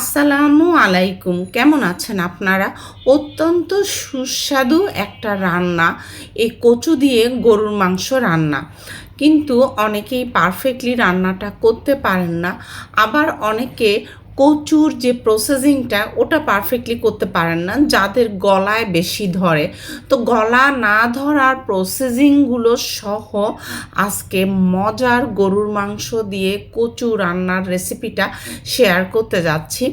আসসালামু আলাইকুম। কেমন আছেন আপনারা? অত্যন্ত সুস্বাদু একটা রান্না, এই কচু দিয়ে গরুর মাংস রান্না। কিন্তু অনেকেই পারফেক্টলি রান্নাটা করতে পারেন না। আবার অনেকে কচুর যে প্রসেসিংটা ওটা পারফেক্টলি করতে পারেন না, যাদের গলায় বেশি ধরে। তো গলা না ধরার প্রসেসিংগুলো সহ আজকে মজার গরুর মাংস দিয়ে কচু রান্নার রেসিপিটা শেয়ার করতে যাচ্ছি।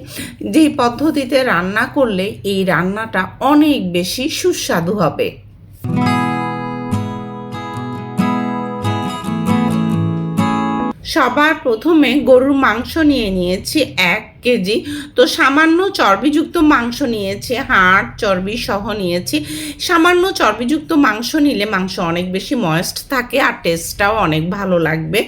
যেই পদ্ধতিতে রান্না করলে এই রান্নাটা অনেক বেশি সুস্বাদু হবে। সবার প্রথমে গরুর মাংস নিয়ে নিয়েছি এক কেজি। তো সামান্য চর্বিযুক্ত মাংস নিয়েছি, হাড় চর্বি সহ নিয়েছি। সামান্য চর্বিযুক্ত মাংস নিলে মাংস অনেক বেশি ময়েস্ট থাকে আর টেস্টটাও অনেক ভালো লাগবে।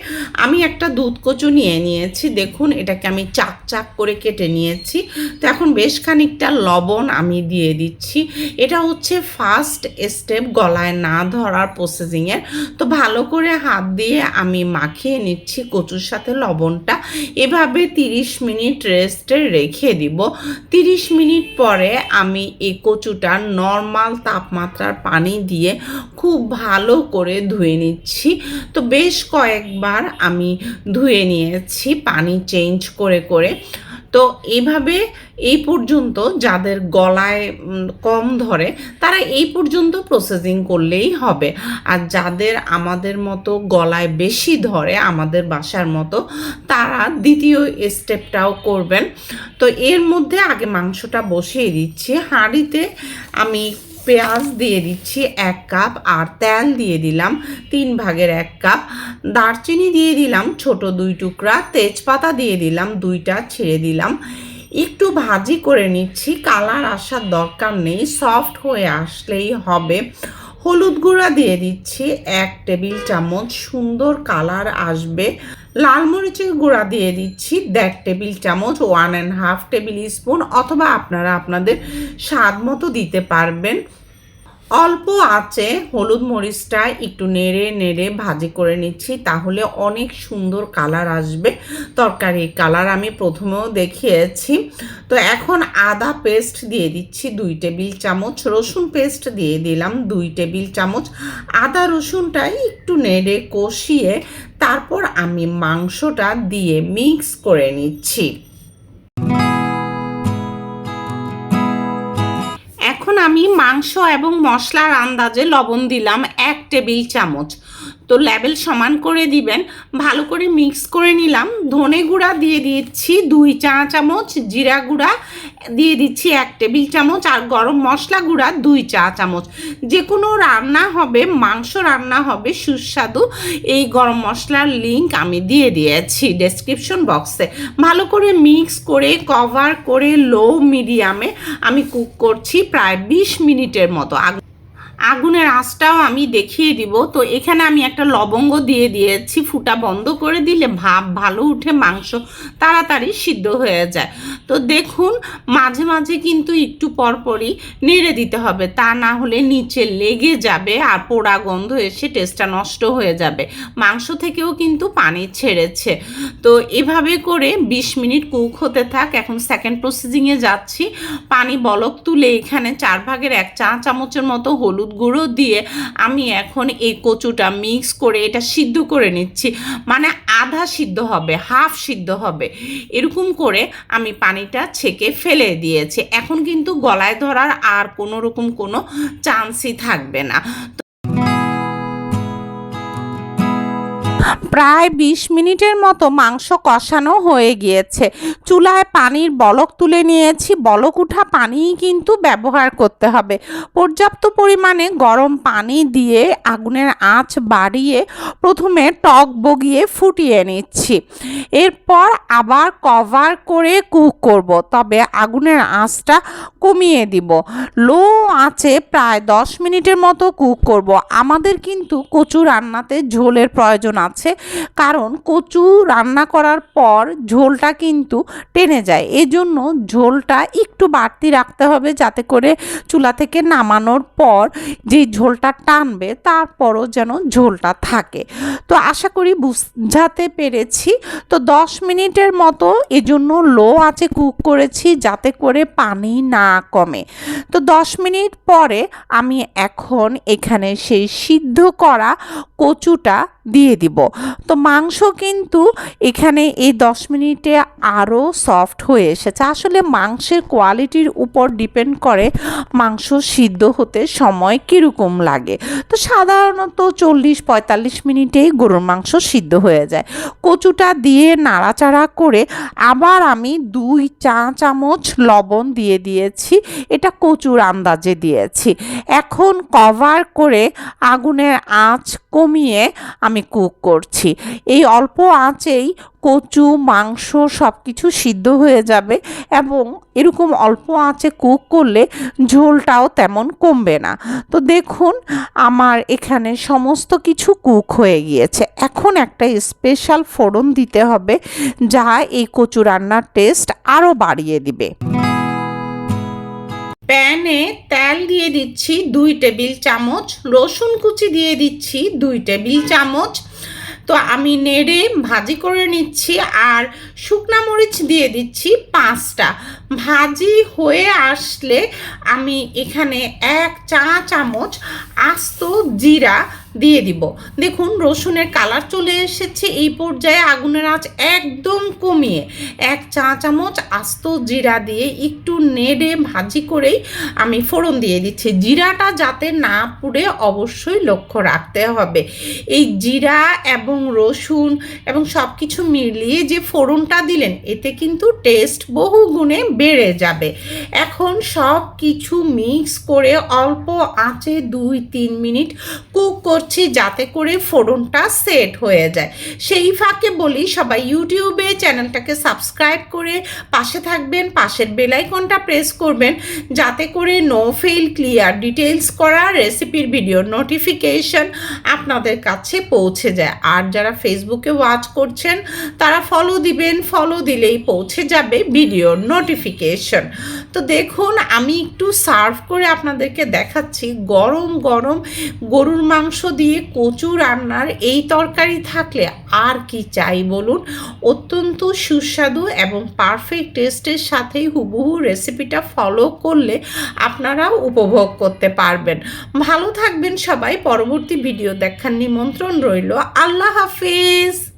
আমি একটা দুধ কচু নিয়ে নিয়েছি, দেখুন এটাকে আমি চাক চাক করে কেটে নিয়েছি। তো এখন বেশ খানিকটা লবণ আমি দিয়ে দিচ্ছি। এটা হচ্ছে ফার্স্ট স্টেপ গলায় না ধরার প্রসেসিংয়ের। তো ভালো করে হাত দিয়ে আমি মাখিয়ে নিচ্ছি কচুর সাথে লবণটা। এভাবে তিরিশ মিনিট রেস্টে রেখে দিব। তিরিশ মিনিট পরে আমি এই কচুটা নর্মাল তাপমাত্রার পানি দিয়ে খুব ভালো করে ধুয়ে নিচ্ছি। তো বেশ কয়েকবার আমি ধুয়ে নিয়েছি পানি চেঞ্জ করে করে। তো এইভাবে এই পর্যন্ত যাদের গলায় কম ধরে, তারা এই পর্যন্ত প্রসেসিং করলেই হবে। আর যাদের আমাদের মতো গলায় বেশি ধরে, আমাদের বাসার মতো, তারা দ্বিতীয় স্টেপটাও করবেন। তো এর মধ্যে আগে মাংসটা বসিয়ে দিচ্ছি। হাঁড়িতে আমি পেঁয়াজ দিয়ে দিচ্ছি এক কাপ আর তেল দিয়ে দিলাম তিন ভাগের এক কাপ। দারচিনি দিয়ে দিলাম ছোট দুই টুকরা। তেজপাতা দিয়ে দিলাম দুইটা, ছেড়ে দিলাম। একটু ভাজি করে নিচ্ছি, কালার আসার দরকার নেই সফট হয়ে আসলেই হবে। হলুদ গুঁড়া দিয়ে দিচ্ছি, এক টেবিল চামচ সুন্দর কালার আসবে। লাল মরিচের গুঁড়া দিয়ে দিচ্ছি, দেড় টেবিল চামচ one and half tablespoon, অথবা আপনারা আপনাদের স্বাদ মতো দিতে পারবেন। অল্প আছে, হলুদ মরিচটা একটু নেড়ে নেড়ে ভাজি করে নিচ্ছি, তাহলে অনেক সুন্দর কালার আসবে। তরকারি কালার আমি প্রথমেও দেখিয়েছি। তো এখন আদা পেস্ট দিয়ে দিচ্ছি দুই টেবিল চামচ, রসুন পেস্ট দিয়ে দিলাম দুই টেবিল চামচ। আদা রসুনটা একটু নেড়ে কষিয়ে তারপর আমি মাংসটা দিয়ে মিক্স করে নিচ্ছি। আমি মাংস এবং মশলার আন্দাজে লবণ দিলাম এক টেবিল চামচ। তো লেবেল সমান করে দিবেন, ভালো করে মিক্স করে নিলাম। ধনে গুঁড়া দিয়ে দিচ্ছি দুই চা চামচ, জিরা গুঁড়া দিয়ে দিচ্ছি এক টেবিল চামচ আর গরম মশলা গুঁড়া দুই চা চামচ। যে কোনো রান্না হবে, মাংস রান্না হবে সুস্বাদু। এই গরম মশলার লিংক আমি দিয়ে দিয়েছি ডেসক্রিপশন বক্সে ভালো করে মিক্স করে কভার করে লো মিডিয়ামে আমি কুক করছি প্রায় বিশ মিনিটের মতো আগুনের আঁচটাও আমি দেখিয়ে দিব। তো এখানে আমি একটা লবঙ্গ দিয়ে দিয়েছি। ফুটা বন্ধ করে দিলে ভাপ ভালো উঠে মাংস তাড়াতাড়ি সিদ্ধ হয়ে যায়। তো দেখুন, মাঝে মাঝে কিন্তু একটু পরপরই নেড়ে দিতে হবে। তা না হলে নিচে লেগে যাবে আর পোড়া গন্ধ এসে টেস্টটা নষ্ট হয়ে যাবে। মাংস থেকেও কিন্তু পানি ছেড়েছে। তো এভাবে করে বিশ মিনিট কুক হতে থাক। এখন সেকেন্ড প্রসেসিংয়ে যাচ্ছি। পানি বলক তুলে এখানে চার ভাগের এক চা চামচের মতো হলুদ গুঁড়ো দিয়ে আমি এখন এই কচুটা মিক্স করে এটা সিদ্ধ করে নিচ্ছি। মানে আধা সিদ্ধ হবে হাফ সিদ্ধ হবে। এরকম করে আমি পানিটা ছেঁকে ফেলে দিয়েছি। এখন কিন্তু গলায় ধরার আর কোনো রকম কোনো চান্সই থাকবে না। প্রায় বিশ মিনিটের মতো মাংস কষানো হয়ে গিয়েছে। চুলায় পানির বলক তুলে নিয়েছি। বলক উঠা পানিই কিন্তু ব্যবহার করতে হবে। পর্যাপ্ত পরিমাণে গরম পানি দিয়ে আগুনের আঁচ বাড়িয়ে প্রথমে টক বগিয়ে ফুটিয়ে নিচ্ছি। এরপর আবার কভার করে কুক করব, তবে আগুনের আঁচটা কমিয়ে দিব। লো আঁচে প্রায় দশ মিনিটের মতো কুক করব। আমাদের কিন্তু কচু রান্নাতে ঝোলের প্রয়োজন আছে। আছে কারণ কচু রান্না করার পর ঝোলটা কিন্তু টেনে যায়। এজন্য ঝোলটা একটু বাড়তি রাখতে হবে যাতে করে চুলা থেকে নামানোর পর যে ঝোলটা টানবে তারপরও যেন ঝোলটা থাকে। তো আশা করি বুঝাতে পেরেছি। তো দশ মিনিটের মতো এজন্য লো আছে কুক করেছি যাতে করে পানি না কমে। তো দশ মিনিট পরে আমি এখন এখানে সেই সিদ্ধ করা কচুটা দিয়ে দিব। তো মাংস কিন্তু এখানে এই দশ মিনিটে আরও সফট হয়ে এসেছে। আসলে মাংসের কোয়ালিটির উপর ডিপেন্ড করে মাংস সিদ্ধ হতে সময় কীরকম লাগে। তো সাধারণত চল্লিশ পঁয়তাল্লিশ মিনিটেই গরুর মাংস সিদ্ধ হয়ে যায়। কচুটা দিয়ে নাড়াচাড়া করে আবার আমি দুই চা চামচ লবণ দিয়ে দিয়েছি। এটা কচুর আন্দাজে দিয়েছি। এখন কভার করে আগুনের আঁচ কমিয়ে আমি কুক করছি। এই অল্প আঁচেই কচু, মাংস সব কিছু সিদ্ধ হয়ে যাবে এবং এরকম অল্প আঁচে কুক করলে ঝোলটাও তেমন কমবে না। তো দেখুন, আমার এখানে সমস্ত কিছু কুক হয়ে গিয়েছে। এখন একটা স্পেশাল ফোড়ন দিতে হবে যা এই কচু রান্নার টেস্ট আরও বাড়িয়ে দিবে। প্যানে তেল দিয়ে দিচ্ছি দুই টেবিল চামচ, রসুন কুচি দিয়ে দিচ্ছি দুই টেবিল চামচ। তো আমি নেড়ে ভাজি করে নিচ্ছি আর শুকনা মরিচ দিয়ে দিচ্ছি পাঁচটা। ভাজি হয়ে আসলে আমি এখানে এক চা চামচ আস্ত জিরা দিয়ে দিব। দেখুন, রসুনের কালার চলে এসেছে। এই পর্যায়ে আগুনের আঁচ একদম কমিয়ে এক চা চামচ আস্ত জিরা দিয়ে একটু নেড়ে ভাজি করেই আমি ফোড়ন দিয়ে দিচ্ছি। জিরাটা যাতে না পুড়ে অবশ্যই লক্ষ্য রাখতে হবে। এই জিরা এবং রসুন এবং সব কিছু মিলিয়ে যে ফোড়নটা দিলেন, এতে কিন্তু টেস্ট বহু গুণে বেড়ে যাবে। এখন সব কিছু মিক্স করে অল্প আঁচে দুই তিন মিনিট কুক করছি যাতে করে ফোড়নটা সেট হয়ে যায়। সেই ফাঁকে বলি সবাই ইউটিউবে চ্যানেলটাকে সাবস্ক্রাইব করে পাশে থাকবেন, পাশের বেলাইকনটা প্রেস করবেন, যাতে করে নো ফেল ক্লিয়ার ডিটেলস করা রেসিপির ভিডিও নোটিফিকেশন আপনাদের কাছে পৌঁছে যায়। আর যারা ফেসবুকে ওয়াচ করছেন, তারা ফলো দিবেন ফলো দিলেই পৌঁছে যাবে ভিডিও নোটিফিকেশন তো দেখুন, আমি একটু সার্ভ করে আপনাদেরকে দেখাচ্ছি। গরম গরম গরুর মাংস দিয়ে কচু রান্নার এই তরকারি থাকলে আর কি চাই বলুন? অত্যন্ত সুস্বাদু এবং পারফেক্ট টেস্টের সাথেই হুবহু রেসিপিটা ফলো করলে আপনারাও উপভোগ করতে পারবেন। ভালো থাকবেন সবাই। পরবর্তী ভিডিও দেখার নিমন্ত্রণ রইল। আল্লাহ হাফিজ!